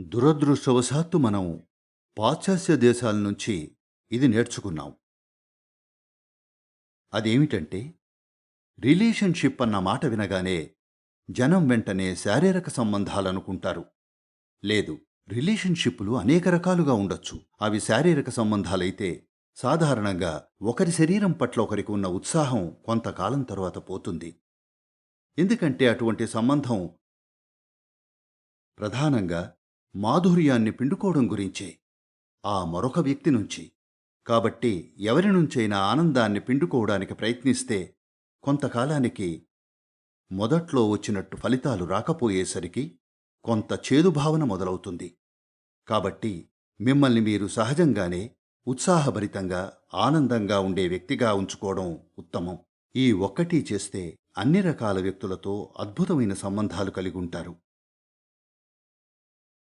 దురదృష్టవశాత్తు మనం పాశ్చాత్య దేశాల నుంచి ఇది నేర్చుకున్నాం. అదేమిటంటే రిలేషన్షిప్ అన్న మాట వినగానే జనం వెంటనే శారీరక సంబంధాలనుకుంటారు. లేదు రిలేషన్షిప్లు అనేక రకాలుగా ఉండొచ్చు. అవి శారీరక సంబంధాలైతే సాధారణంగా ఒకరి శరీరం పట్ల ఒకరికి ఉన్న ఉత్సాహం కొంతకాలం తరువాత పోతుంది. ఎందుకంటే అటువంటి సంబంధం ప్రధానంగా మాధుర్యాన్ని పిండుకోవడం గురించే. ఆ మరొక వ్యక్తి నుంచి. కాబట్టి ఎవరి నుంచైనా ఆనందాన్ని పిండుకోవడానికి ప్రయత్నిస్తే కొంతకాలానికి మొదట్లో వచ్చినట్టు ఫలితాలు రాకపోయేసరికి కొంత చేదు భావన మొదలవుతుంది. కాబట్టి మిమ్మల్ని మీరు సహజంగానే ఉత్సాహభరితంగా ఆనందంగా ఉండే వ్యక్తిగా ఉంచుకోవడం ఉత్తమం. ఈ ఒక్కటి చేస్తే అన్ని రకాల వ్యక్తులతో అద్భుతమైన సంబంధాలు కలిగి ఉంటారు.